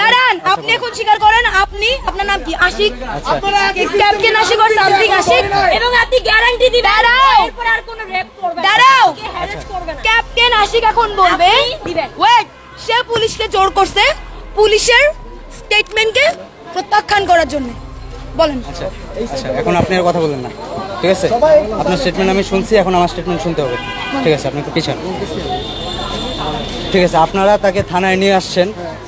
দাঁড়ান আপনি এখন স্বীকার করেন আপনি আপনার নাম কি? আশিক? আচ্ছা। ক্যাপ্টেন আশিক আর সামথিং আশিক? এবং আপনি গ্যারান্টি দিবেন। দাঁড়াও। এরপর আর কোনো রেপ করবে দাঁড়াও। ক্যাপ্টেন আশিক এখন বলবে দিবেন। ওয়েট সে পুলিশকে জোর করছে পুলিশের স্টেটমেন্টকে প্রত্যাখ্যান করার জন্য। বলেন। আচ্ছা আচ্ছা এখন আপনি আর কথা বলেন না। ঠিক আছে? আপনার স্টেটমেন্ট আমি শুনছি এখন আমার স্টেটমেন্ট শুনতে হবে। ঠিক আছে আপনি একটু পিছান। ঠিক আছে আপনারা তাকে থানায় নিয়ে আসছেন।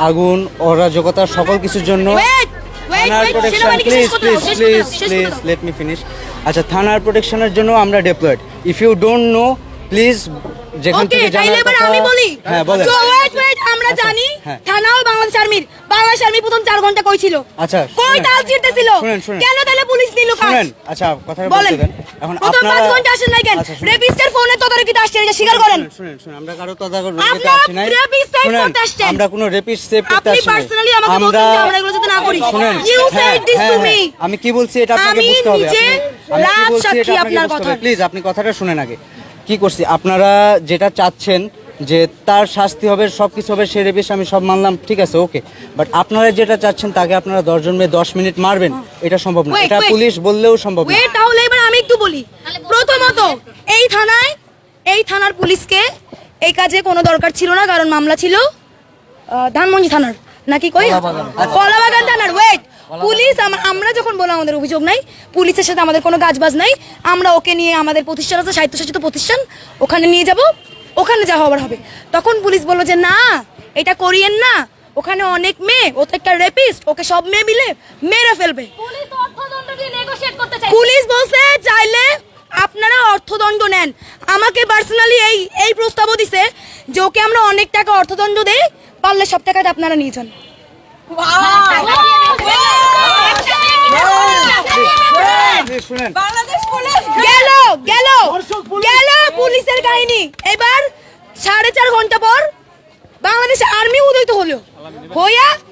আগুন অরাজকতা সকল কিছুর জন্য থানার protection please please please please let me finish আচ্ছা থানার প্রোটেকশনের জন্য আমরা deployed if you don't know please যেখান থেকে জানার কথা আমি বলি। হ্যাঁ বলেন। আমরা আচ্ছা, জানি হ্যাঁ। থানাও বাংলাদেশ আর্মির বাংলাদেশ আর্মি প্রথম চার ঘণ্টা কই ছিল আচ্ছা, কই। তাল শুনেন। কেন তাহলে পুলিশ নিল কাজ? শুনেন আচ্ছা কথা বলেন। বলতে দেন। এখন আপনারা ঘণ্টা আসেন নাই কেন? আচ্ছা। রেপিস্টের ফোনে তদারকিতে আসছেন এটা স্বীকার করেন। শুনেন, শুনেন আমরা কারও তদারকিতে আপনারা আসি নাই। আমরা কোনো রেপিস্ট সেভ করতে আপনি পার্সোনালি আমাকে বলছেন যে আমরা এগুলো যাতে না করি। ইউ হ্যাঁ, সেড দিস হ্যাঁ, টু হ্যাঁ, মি আমি কি বলছি এটা আপনাকে বুঝতে হবে আমি কি বলছি সাক্ষী এটা আপনার কথার। প্লিজ আপনি কথাটা শুনেন আগে। কি করছি? আপনারা যেটা চাচ্ছেন যে তার শাস্তি হবে সব কিছু হবে সে রেপিস আমি সব মানলাম ঠিক আছে ওকে। বাট আপনারা যেটা চাচ্ছেন তাকে আপনারা দশজন মেয়ে দশ মিনিট মারবেন এটা সম্ভব না। এটা পুলিশ বললেও সম্ভব না। বলি। প্রথমত এই থানায় এই থানার পুলিশকে এই কাজে কোনো দরকার ছিল না কারণ মামলা ছিল ধানমন্ডি থানার। নাকি কই? কলাবাগান। থানার ওয়েট পুলিশ আমরা যখন বলো আমাদের অভিযোগ নাই পুলিশের সাথে আমাদের কোনো কাজবাজ নাই আমরা ওকে নিয়ে আমাদের প্রতিষ্ঠান আছে স্বায়ত্তশাসিত প্রতিষ্ঠান ওখানে নিয়ে যাব ওখানে যা হবার হবে। তখন পুলিশ বলল যে না এটা করিয়েন না। ওখানে অনেক মেয়ে ও তো একটা রেপিস্ট ওকে সব মেয়ে মিলে মেরে ফেলবে। পুলিশ বলছে, চাইলে আপনারা অর্থদণ্ড নেন। আমাকে পার্সোনালি এই এই প্রস্তাবও দিছে যে ওকে আমরা অনেক টাকা অর্থদণ্ড দেই, পারলে সব টাকাটা আপনারা নিয়ে যান। গেল গেল গেল পুলিশের কাহিনী। এবার সাড়ে চার ঘণ্টা পর বাংলাদেশ আর্মি উদয়িত হলো। হইয়া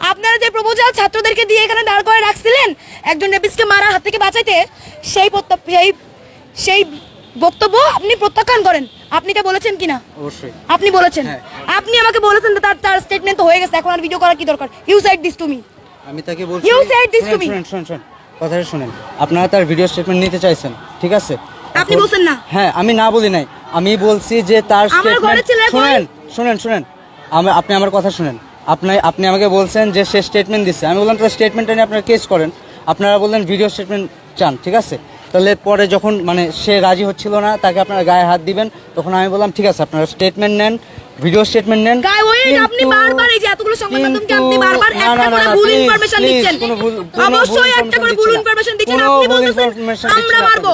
আপনারা যে প্রপোজাল ছাত্রদেরকে দিয়ে এখানে দাঁড় করে রাখছিলেন একজন রেপিসকে মারার হাত থেকে বাঁচাইতে সেই সেই সেই বক্তব্য আপনি প্রত্যাখ্যান করেন। আপনি এটা বলেছেন কিনা? অবশ্যই। আপনি বলেছেন। হ্যাঁ। আপনি আমাকে বলেছেন তার তার স্টেটমেন্ট তো হয়ে গেছে এখন আর ভিডিও করার কি দরকার? You said this to me আমি তাকে বলছি said this to শুনেন, me. শুনেন শুনেন শুনেন। কথাটা শুনেন। আপনারা তার ভিডিও স্টেটমেন্ট নিতে চাইছেন ঠিক আছে? আপনি বলছেন না। হ্যাঁ আমি না বলি নাই। আমি বলছি যে তার স্টেটমেন্ট শুনেন শুনেন শুনেন। আমি আপনি আমার কথা শুনেন। আপনি আপনি আমাকে বলছেন যে সে স্টেটমেন্ট দিচ্ছে আমি বললাম তার স্টেটমেন্টটা নিয়ে আপনারা কেস করেন। আপনারা বললেন ভিডিও স্টেটমেন্ট চান ঠিক আছে? তাহলে পরে যখন মানে সে রাজি হচ্ছিল না তাকে আপনারা গায়ে হাত দিবেন তখন আমি বললাম ঠিক আছে আপনারা স্টেটমেন্ট নেন ভিডিও স্টেটমেন্ট নেন। গায়ে ওই আপনি বারবার এই যে এতগুলো সংবাদ মাধ্যমকে আপনি বারবার একটা করে ভুল ইনফরমেশন দিচ্ছেন। অবশ্যই একটা করে ভুল ইনফরমেশন দিচ্ছেন। আপনি বলতেছেন আমরা মারবো।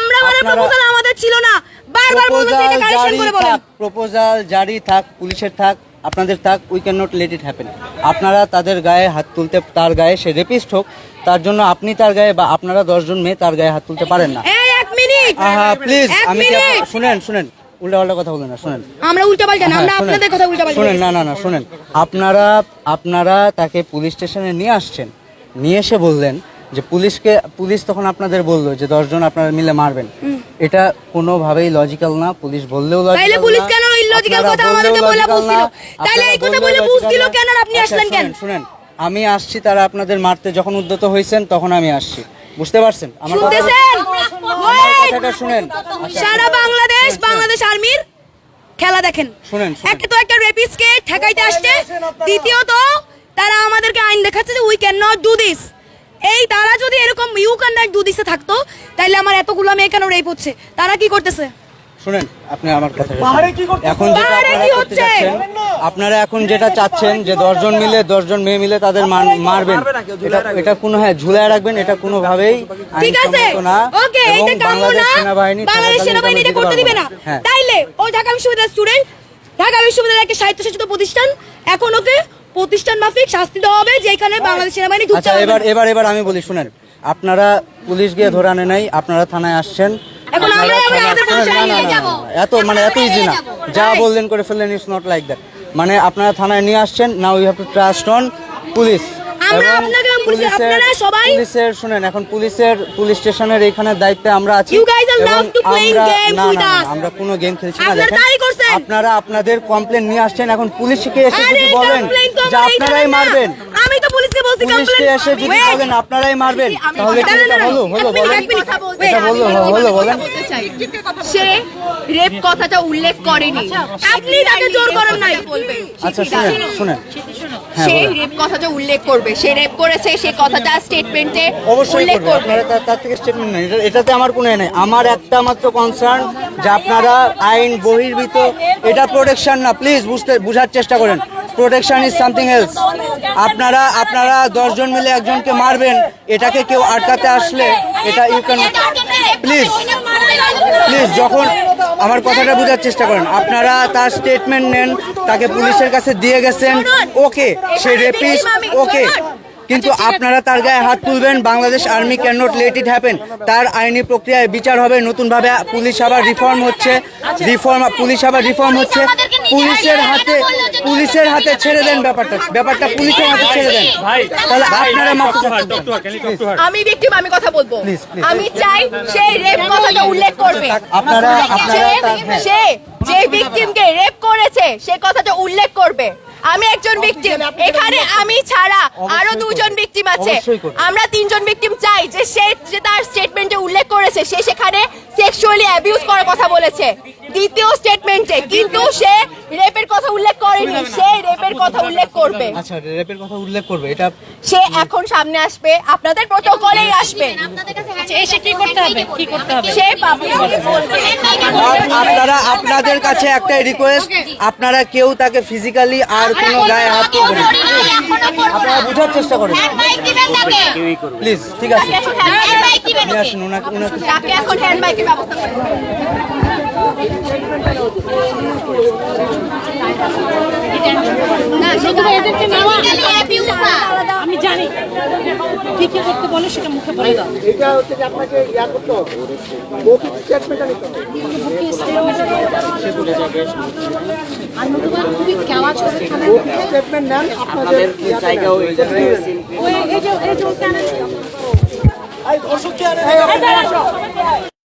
আমরা প্রপোজাল আমাদের ছিল না। বারবার বলতেছেন এটা কারেকশন করে বলেন। প্রপোজাল জারি থাক পুলিশের থাক আপনাদের তাক we can not let it happen আপনারা তাদের গায়ে হাত তুলতে তার গায়ে সে রেপিস্ট হোক তার জন্য আপনি তার গায়ে বা আপনারা দশজন মেয়ে তার গায়ে হাত তুলতে পারেন না। আহা প্লিজ আমি কি শুনেন শুনেন কথা বলেন না শুনেন। আমরা উল্টা না আমরা হ্যাঁ, শুনেন। আপনাদের কথা উল্টা শুনেন না না না শুনেন। আপনারা আপনারা তাকে পুলিশ স্টেশনে নিয়ে আসছেন। নিয়ে এসে বললেন যে পুলিশকে পুলিশ তখন আপনাদের বলল যে দশজন আপনারা মিলে মারবেন। এটা কোনোভাবেই লজিক্যাল না পুলিশ বললেও লজিক্যাল কেন ইলজিক্যাল কথা আমাদেরকে বলে বুঝছিল তাইলে এই কথা বলে বুঝছিল কেন আপনি আসলেন কেন? আচ্ছা, শুনেন আমি আসছি তারা আপনাদের মারতে যখন উদ্যত হয়েছেন তখন আমি আসছি। বুঝতে পারছেন? আমার! কথাটা শুনেন। আচ্ছা, সারা বাংলাদেশ বাংলাদেশ আর্মির খেলা দেখেন। শুনেন। একটা তো একটা রেপিস্টকে ঠেকাইতে আসছে। দ্বিতীয়ত তারা আমাদেরকে আইন দেখাচ্ছে যে we can not do this এই তারা যদি এরকম ইউ কন্ডাক্ট দুদিসে থাকতো তাহলে আমার এতগুলো মেয়ে কেন রেপ হচ্ছে? তারা কি করতেছে? শুনেন আপনি আমার কথা এখন যেটা আপনারা করতে? চাচ্ছেন আপনারা এখন যেটা চাচ্ছেন যে দশজন মিলে দশজন মেয়ে মিলে তাদের মান- মারবেন। এটা এটা কোনো হ্যাঁ ঝুলায় রাখবেন এটা কোনোভাবেই ঠিক আছে। ওকে এবং কাম্য বাংলাদেশ না সেনাবাহিনী বাংলাদেশ সেনাবাহিনী এটা এটা করতে দিবে না। হ্যাঁ। তাইলে ওই ঢাকা বিশ্ববিদ্যালয়ের স্টুডেন্ট ঢাকা বিশ্ববিদ্যালয় একটা স্বায়ত্তশাসিত প্রতিষ্ঠান এখন ওকে প্রতিষ্ঠান মাফিক শাস্তি দেওয়া হবে যেখানে বাংলাদেশ সেনাবাহিনী আচ্ছা এবার এবার এবার আমি বলি শুনেন আপনারা পুলিশ গিয়ে ধরে আনে নাই আপনারা থানায় আসছেন এখন এত মানে এত ইজি না। যা বললেন করে ফেললেন ইটস নট লাইক দ্যাট মানে আপনারা থানায় নিয়ে আসছেন now you have to trust on police পুলিশের- শুনেন এখন পুলিশের পুলিশ স্টেশনের এইখানে দায়িত্বে আমরা আছি। আমরা- কোনো গেম খেলছি না। দেখেন আপনারা আপনাদের কমপ্লেন নিয়ে আসছেন এখন পুলিশকে এসে যদি বলেন যে আপনারাই মারবেন। বলছি পুলিশকে এসে যদি বলেন আপনারাই মারবেন। তাহলে কি না, না, এটা না, হলো হলো বলেন। এটা হলো হলো বলেন সে রেপ কথাটা উল্লেখ করেনি। আপনি তাকে জোর করেন নাই। আচ্ছা শুনেন শুনেন। হ্যাঁ সে রেপ কথাটা উল্লেখ করবে। সে রেপ করেছে সে কথাটা স্টেটমেন্টে অবশ্যই উল্লেখ করবে। তার- থেকে স্টেটমেন্ট এটা- এটাতে আমার কোনো নাই। আমার একটা মাত্র কনসার্ন যে আপনারা আইন বহির্ভূত। এটা প্রোটেকশন না। প্লিজ বুঝতে বুঝার চেষ্টা করেন। প্রোটেকশন ইজ সামথিং এলস আপনারা আপনারা দশজন মিলে একজনকে মারবেন, এটাকে কেউ আটকাতে আসলে এটা ইউ ক্যান প্লিজ প্লিজ যখন আমার কথাটা বোঝার চেষ্টা করেন, আপনারা তার স্টেটমেন্ট নেন, তাকে পুলিশের কাছে দিয়ে গেছেন, ওকে সে রেপিস ওকে। কিন্তু আপনারা তার গায়ে হাত তুলবেন, Bangladesh army can not let it happen তার আইনি প্রক্রিয়ায় বিচার হবে, নতুনভাবে পুলিশ আবার রিফর্ম হচ্ছে রিফর্ম পুলিশ আবার রিফর্ম হচ্ছে। পুলিশের হাতে পুলিশের হাতে ছেড়ে দেন ব্যাপারটা। ব্যাপারটা পুলিশের হাতে ছেড়ে দেন। ভাই তাহলে আপনারা মাফ আমি ভিকটিম আমি কথা বলব. আমি চাই সে রেপ কথাটা উল্লেখ করবে। আপনারা আপনারা সে- হ্যাঁ। সে যে ভিকটিমকে রেপ করেছে সে কথাটা উল্লেখ করবে। আমি একজন ভিকটিম এখানে আমি ছাড়া আরও দুজন। ভিকটিম আছে। আমরা তিনজন ভিকটিম চাই যে সে যে তার স্টেটমেন্টে উল্লেখ করেছে সে সেখানে সেক্সুয়ালি অ্যাবিউজ করার কথা বলেছে। দ্বিতীয় স্টেটমেন্টে কিন্তু সে রেপের কথা উল্লেখ করেনি সে রেপের কথা উল্লেখ করবে। আচ্ছা রেপের কথা উল্লেখ করবে এটা সে এখন সামনে আসবে আপনাদের প্রোটোকলেই আসবে। এসে কি করতে হবে? কি করতে হবে? সে পাবলিক বলবে। আপ- আপনারা আপনাদের কাছে একটাই রিকোয়েস্ট আপনারা কেউ তাকে ফিজিক্যালি আর কোনো গায়ে হাত তুলবেন না। আপনারা বোঝার চেষ্টা করেন। প্লিজ ঠিক আছে। আসুন ওনাকে ওনাকে তাকে এখন হ্যান্ড বাইকের ব্যবস্থা করে আমি জানি কি কি করতে বলে সেটা মুখে বলে দাও এটা হচ্ছে যে আপনাকে ইয়া করতে হবে মৌখিক স্টেটমেন্টটা নিতে হবে মৌখিক স্টেটমেন্ট নেন আপনাদের জায়গা ওই এই যে এই যে